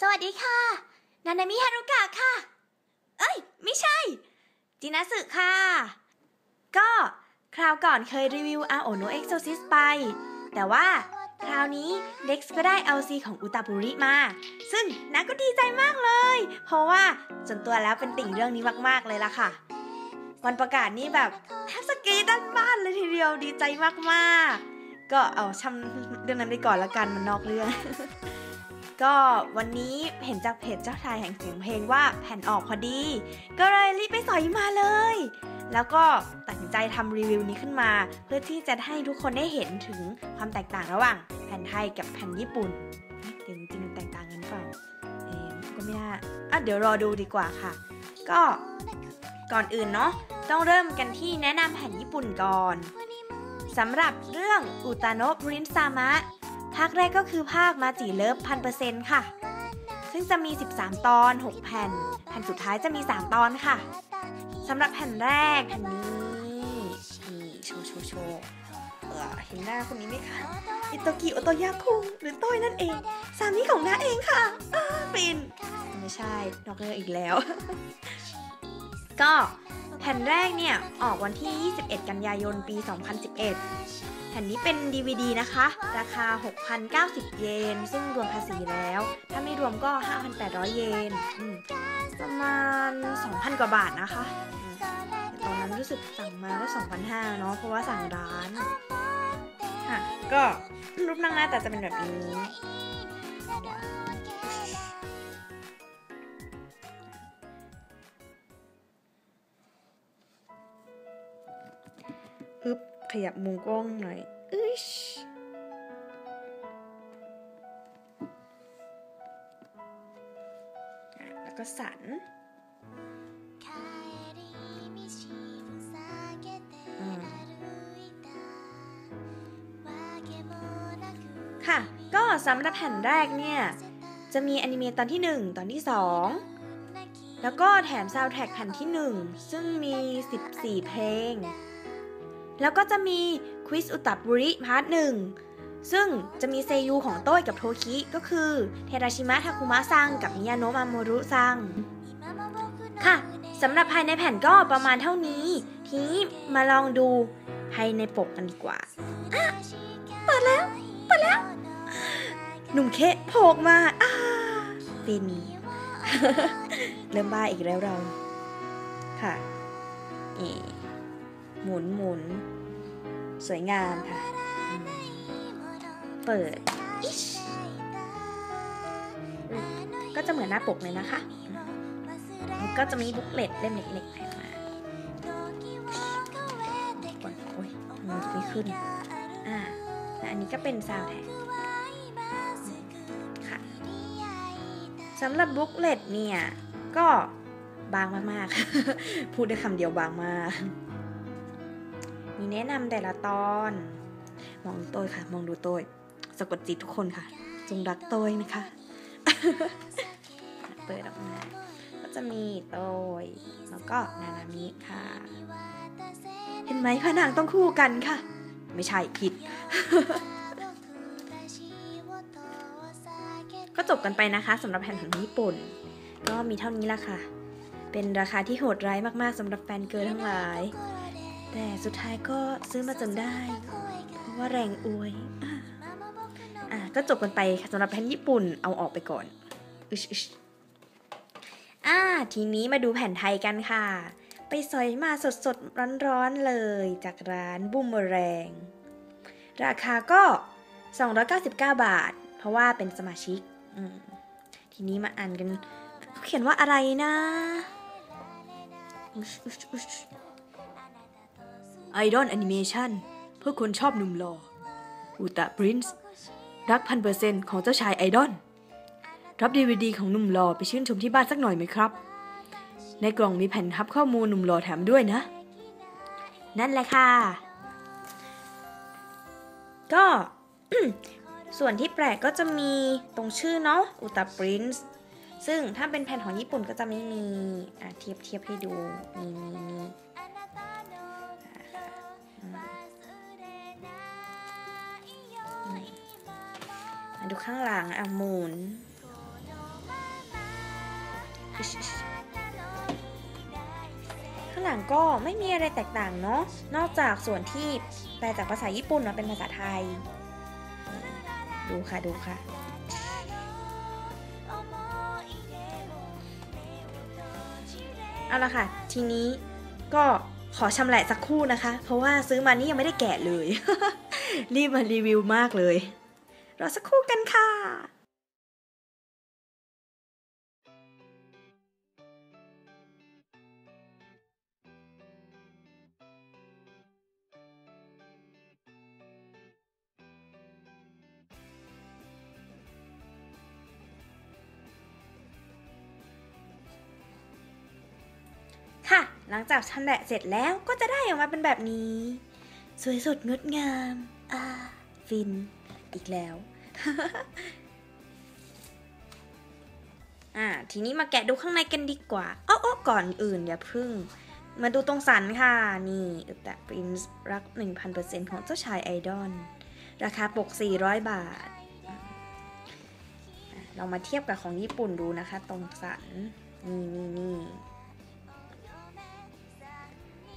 สวัสดีค่ะ นานามิฮารุกะค่ะ เอ้ย ไม่ใช่ จินาสึค่ะ ก็คราวก่อนเคยรีวิวอาโอโนเอ็กโซซิสไป แต่ว่าคราวนี้เด็กก็ได้เอาซีของอุตาบุริมา ซึ่งนาก็ดีใจมากเลย เพราะว่าส่วนตัวแล้วเป็นติ่งเรื่องนี้มาก ๆ เลยล่ะค่ะ วันประกาศนี่แบบแทบสกีด้านบ้านเลยทีเดียวดีใจมาก ๆ ก็เอาช่ำเรื่องนั้นไปก่อนละกันมันนอกเรื่อง ก็วันนี้เห็นจากเพจเจ้าชายแห่งเสียงเพลงว่าแผ่นออกพอดี ก็เลยรีบไปสอยมาเลย แล้วก็ตัดสินใจทำรีวิวนี้ขึ้นมา เพื่อที่จะให้ทุกคนได้เห็นถึงความแตกต่างระหว่างแผ่นไทยกับแผ่นญี่ปุ่นเดี๋ยวจริงๆแตกต่างกันเปล่าเอ๊ก็ไม่น่าอะเดี๋ยวรอดูดีกว่าค่ะ ก็ก่อนอื่นเนาะต้องเริ่มกันที่แนะนำแผ่นญี่ปุ่นก่อนสำหรับเรื่องอุตาโนะรินซามะ ภาคแรกก็คือภาคมาจิเลิฟพันเปอร์เซ็นต์ค่ะ ซึ่งจะมี 13 ตอน 6 แผ่น แผ่นสุดท้ายจะมี 3 ตอนค่ะสำหรับแผ่นแรกแผ่นนี้นี่โชว์โชว์โชว์เห็นหน้าคนนี้ไหมคะอิโตกิโอโตยาคุงหรือต้ยนั่นเอง สามีของน้าเองค่ะฟินไม่ใช่นอกเรื่องอีกแล้ว ก็แผ่นแรกเนี่ย ออกวันที่ 21 กันยายนปี 2011 ผ่นนี้เป็น DVD นะคะ ราคา 6,090 เยน ซึ่งรวมภาษีแล้ว ถ้าไม่รวมก็ 5,800 เยนอืมประมาณ 2,000 กว่าบาทนะคะแต่ตอนนั้นรู้สึกสั่งมาก็2,500 เนาะ เพราะว่าสั่งร้าน ค่ะ ก็รูปนั่งหน้าแต่จะเป็นแบบนี้ ขยับมุมกล้องหน่อยอึชอะแล้วก็สันค่ะ ก็สำหรับแผ่นแรกเนี่ย จะมีอนิเมะตอนที่ 1 ตอนที่ 2 แล้วก็แถมซาวด์แทร็กแผ่นที่ 1 ซึ่งมี 14 เพลง แล้วก็จะมีควิสอุตับบุริพาร์ทหนึ่งซึ่งจะมีเซยูของโต้ยกับโทคิ ก็คือเทราชิมะทาคุมะซังกับมิยาโนะมาโมรุซัง ค่ะสำหรับภายในแผ่นก็ประมาณเท่านี้ ทีนี้มาลองดูภายในปกกันดีกว่าอะเปิดแล้วเปิดแล้ว หนุ่มเคะโผล่มาอ้าฟินเริ่มบ้าอีกแล้วเรา ค่ะนี่ หมุนหมุน สวยงามค่ะอืมเปิดอิชอืมก็จะเหมือนหน้าปกเลยนะคะอืมก็จะมีบุ๊กเลตเล่มเล็กๆแผ่มาก่อนโอ้ยมันจะไม่ขึ้น อ่าและอันนี้ก็เป็นซาวแท็กค่ะสำหรับบุ๊กเลตเนี่ย ก็บางมากๆ พูดได้คำเดียวบางมาก มีแนะนำแต่ละตอน มองต้ยค่ะ มองดูต้ยสะกดจิตทุกคนค่ะ จงรักต้ยนะคะ เปิดออกมาก็จะมีต้ยแล้วก็นานามิค่ะ เห็นไหมพระนางต้องคู่กันค่ะ ไม่ใช่ผิด ก็จบกันไปนะคะสำหรับแผ่นของญี่ปุ่น ก็มีเท่านี้ละค่ะ เป็นราคาที่โหดร้ายมากๆสำหรับแฟนเกิร์ลทั้งหลาย แต่สุดท้ายก็ซื้อมาจนได้ เพราะว่าแรงอวยอะก็จบกันไปค่ะสำหรับแผ่นญี่ปุ่นเอาออกไปก่อนอึชอชอ่าทีนี้มาดูแผ่นไทยกันค่ะ ไปสอยมาสดสดร้อนร้อนๆ เลยจากร้านบุมเมแรง ราคาก็ 299 บาท เพราะว่าเป็นสมาชิก ทีนี้มาอ่านกัน เขาเขียนว่าอะไรนะอุ๊ยอุ๊ยอุ๊ย ไอดอลแอนิเมชันเพื่อคนชอบหนุ่มหล่ออุตะปรินซ์รักพันเปอร์เซ็นต์ของเจ้าชายไอดอลรับดีวดีของหนุ่มหล่อไปชื่นชมที่บ้านสักหน่อยไหมครับ ในกล่องมีแผ่นทับข้อมูลหนุ่มหล่อแถมด้วยนะ นั่นแหละค่ะ ก็ส่วนที่แปลกก็จะมีตรงชื่อเนาะอุตะปรินซ์ซึ่งถ้าเป็นแผ่นของญี่ปุ่นก็จะไม่มีอะเทียบเทียบให้ดูนี่นี่นี่ ดูข้างหลังอะหมุนข้างหลังก็ไม่มีอะไรแตกต่างเนาะนอกจากส่วนที่แปลจากภาษาญี่ปุ่นมาเป็นภาษาไทย ดูค่ะดูค่ะเอาละค่ะ ทีนี้ก็ ขอชำแหละสักคู่นะคะ เพราะว่าซื้อมานี่ยังไม่ได้แกะเลย รีบมารีวิวมากเลย รอสักครู่กันค่ะ หลังจากชำแหละเสร็จแล้วก็จะได้ออกมาเป็นแบบนี้ สวยสดงดงาม อ่า ฟิน อีกแล้ว อ่า ทีนี้มาแกะดูข้างในกันดีกว่าอ้ออก่อนอื่นอย่าพึ่ง มาดูตรงสันค่ะ นี่แต่ปรินซ์รัก 1,000%ของเจ้าชายไอดอล ราคาปก 400 บาท เรามาเทียบกับของญี่ปุ่นดูนะคะ ตรงสัน นี่นี่นี่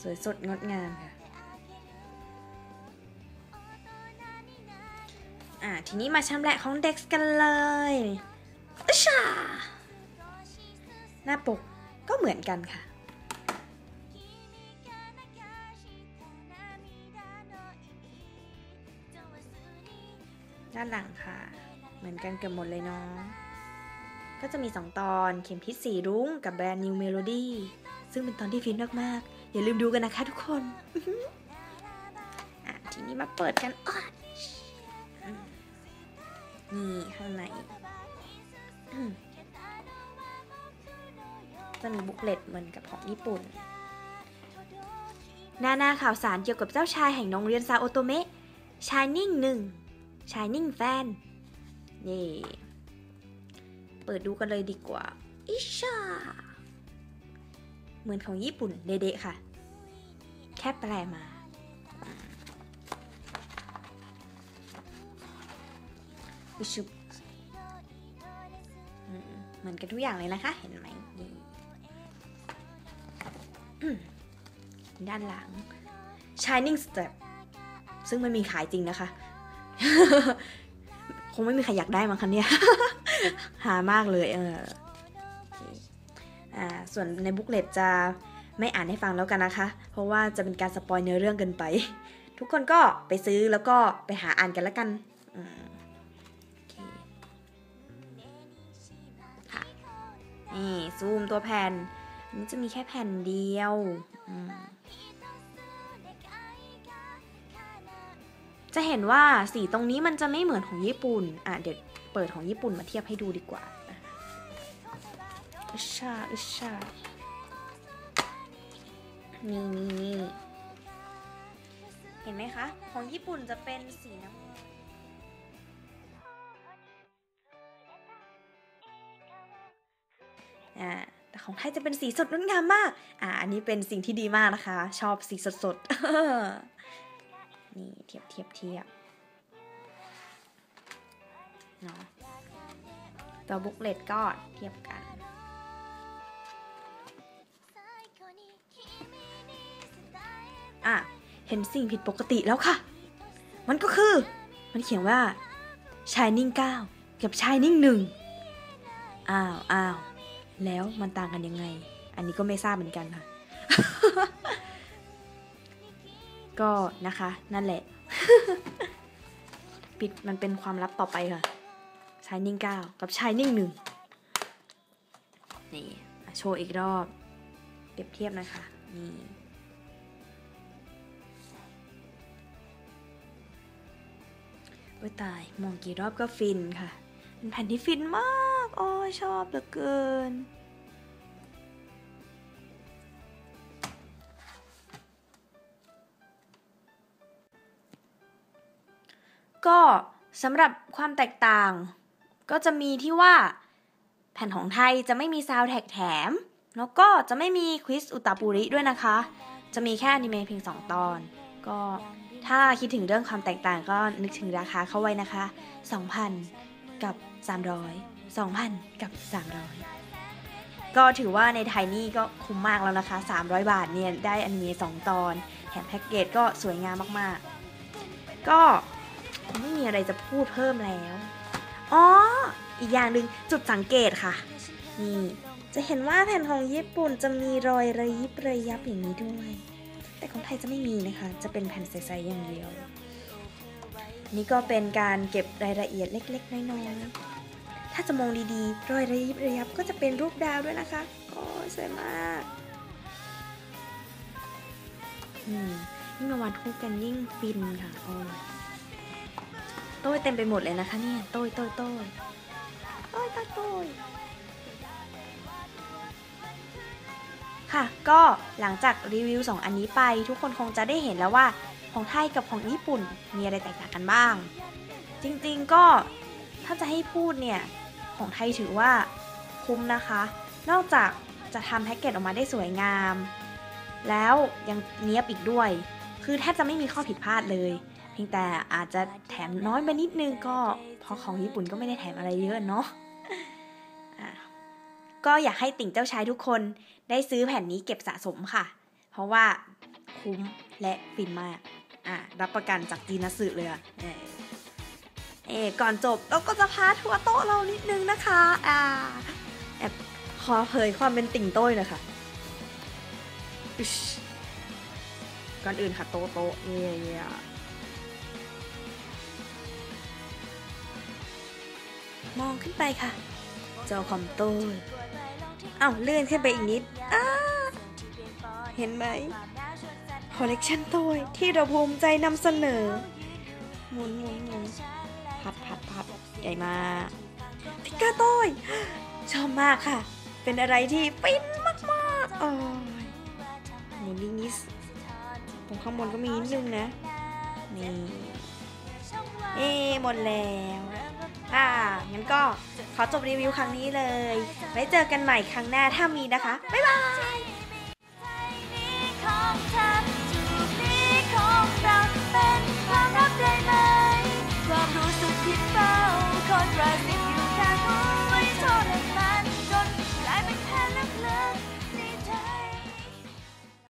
สวยสดงดงามค่ะอ่าทีนี้มาชำแหละของเด็กกันเลยอชาหน้าปกก็เหมือนกันค่ะ ด้านหลังค่ะ เหมือนกันเกือบหมดเลยเนาะก็จะมี 2 ตอนเข็มทิศสีรุ้งกับแบรนด์ New Melody ซึ่งเป็นตอนที่ฟินมากๆ อย่าลืมดูกันนะคะทุกคนอะทีนี้มาเปิดกันอนี่ข้างในจะมีบุ๊กเลตเหมือนกับของญี่ปุ่น หน้าหน้าข่าวสารเกี่ยวกับเจ้าชายแห่งโรงเรียนซาโอโตเมะชายนิ่งหนึ่งชายนิ่งแฟน นี่ เปิดดูกันเลยดีกว่า อิชา เหมือนของญี่ปุ่นเดะๆค่ะ แค่แปลมา อุชุบเหมือนกันทุกอย่างเลยนะคะ เห็นไหมนี่ด้านหลัง Shining Step ซึ่งไม่มีขายจริงนะคะ คงไม่มีใครอยากได้มั้งคะเนี่ยหามากเลยเออ อ่าส่วนในบุ๊กเลตจะไม่อ่านให้ฟังแล้วกันนะคะ เพราะว่าจะเป็นการสปอยเนื้อเรื่องเกินไป ทุกคนก็ไปซื้อแล้วก็ไปหาอ่านกันแล้วกันค่ะนี่ซูมตัวแผ่นอันนี้จะมีแค่แผ่นเดียวจะเห็นว่าสีตรงนี้มันจะไม่เหมือนของญี่ปุ่น อะเดี๋ยวเปิดของญี่ปุ่นมาเทียบให้ดูดีกว่า อุชาอุชานี่นี่นี่เห็นไหมคะ ของญี่ปุ่นจะเป็นสีน้ำเงินอ่าแต่ของไทยจะเป็นสีสดงดงามมาก อ่า อันนี้เป็นสิ่งที่ดีมากนะคะ ชอบสีสดสดนี่เทียบเทียบเทียบเนาะตัวบุ๊กเลตก็เทียบกัน เห็นสิ่งผิดปกติแล้วค่ะ มันก็คือ มันเขียนว่า Shining 9 กับ Shining 1 อ้าวอ้าวแล้วมันต่างกันยังไง อันนี้ก็ไม่ทราบเหมือนกันค่ะ ก็นะคะ นั่นแหละ ปิดมันเป็นความลับต่อไปค่ะ Shining 9 กับ Shining 1 นี่อ่โชว์อีกรอบ เปรียบเทียบนะคะ นี่ โอ้ตาย มองกี่รอบก็ฟินค่ะ เป็นแผ่นที่ฟินมาก โอ้ชอบเหลือเกิน ก็สำหรับความแตกต่าง ก็จะมีที่ว่า แผ่นของไทยจะไม่มีซาวแท็กแถม แล้วก็จะไม่มีควิสอุตาปุริด้วยนะคะ จะมีแค่อนิเมะเพียง2ตอน ก็ ถ้าคิดถึงเรื่องความแตกต่างก็นึกถึงราคาเข้าไว้นะคะ 2,000 กับ 300 2,000 กับ 300 ก็ถือว่าในไทยนี่ก็คุ้มมากแล้วนะคะ 300 บาทเนี่ยได้อนิเมะ2ตอน แถมแพ็กเกจก็สวยงามมากๆ ก็ไม่มีอะไรจะพูดเพิ่มแล้ว อ๋อ อีกอย่างหนึ่งจุดสังเกตค่ะ นี่ จะเห็นว่าแผ่นของญี่ปุ่นจะมีรอยระยิบระยับอย่างนี้ด้วย แต่ของไทยจะไม่มีนะคะ จะเป็นแผ่นใสๆอย่างเดียว นี่ก็เป็นการเก็บรายละเอียดเล็กๆ น้อยๆ ถ้าจะมองดีๆ รอยระยิบระยับก็จะเป็นรูปดาวด้วยนะคะ โอ้สวยมาก อืมยิ่งมาวาดคู่กันยิ่งฟินค่ะ โอ้ยโต้ยเต็มไปหมดเลยนะคะเนี่ย โต้ยโต้ยโต้ยโต้ยโต้ย ค่ะ ก็หลังจากรีวิว 2 อันนี้ไป ทุกคนคงจะได้เห็นแล้วว่าของไทยกับของญี่ปุ่นมีอะไรแตกต่างกันบ้าง จริงๆก็ถ้าจะให้พูดเนี่ย ของไทยถือว่าคุ้มนะคะ นอกจากจะทำแพ็กเกจออกมาได้สวยงาม แล้วยังเนี้ยบอีกด้วย คือแทบจะไม่มีข้อผิดพลาดเลย เพียงแต่อาจจะแถมน้อยไปนิดนึงก็เพราะของญี่ปุ่นก็ไม่ได้แถมอะไรเยอะเนาะะก็อยากให้ติ่งเจ้าชายทุกคน ได้ซื้อแผ่นนี้เก็บสะสมค่ะ เพราะว่าคุ้มและฟินมาก อะ รับประกันจากจีนัสึเลยเออเออก่อนจบเราก็จะพาทัวร์โต๊ะเรานิดนึงนะคะ อ่าแอบขอเผยความเป็นติ่งโต้ยหนะคะก่อนอื่นค่ะโต๊ะโต๊ะเย่เย่มองขึ้นไปค่ะ เจอคอมโต้ย อ้าวเลื่อนขึ้นไปอีกนิดอ้าเห็นไหมคอลเลกชันต้ยที่เราภูมิใจนำเสนอหมุนหมุนหมุนพัดพัดพัดใหญ่มากพิกเกอร์โต้ยชอบมากค่ะ เป็นอะไรที่ฟินมากๆโอ้ยหมุนนิดๆตรงข้างบนก็มีนิดนึงนะนี่เอ๊หมดแล้ว อ่างั้นก็ขอจบรีวิวครั้งนี้เลย ไว้เจอกันใหม่ครั้งหน้าถ้ามีนะคะ บ๊ายบาย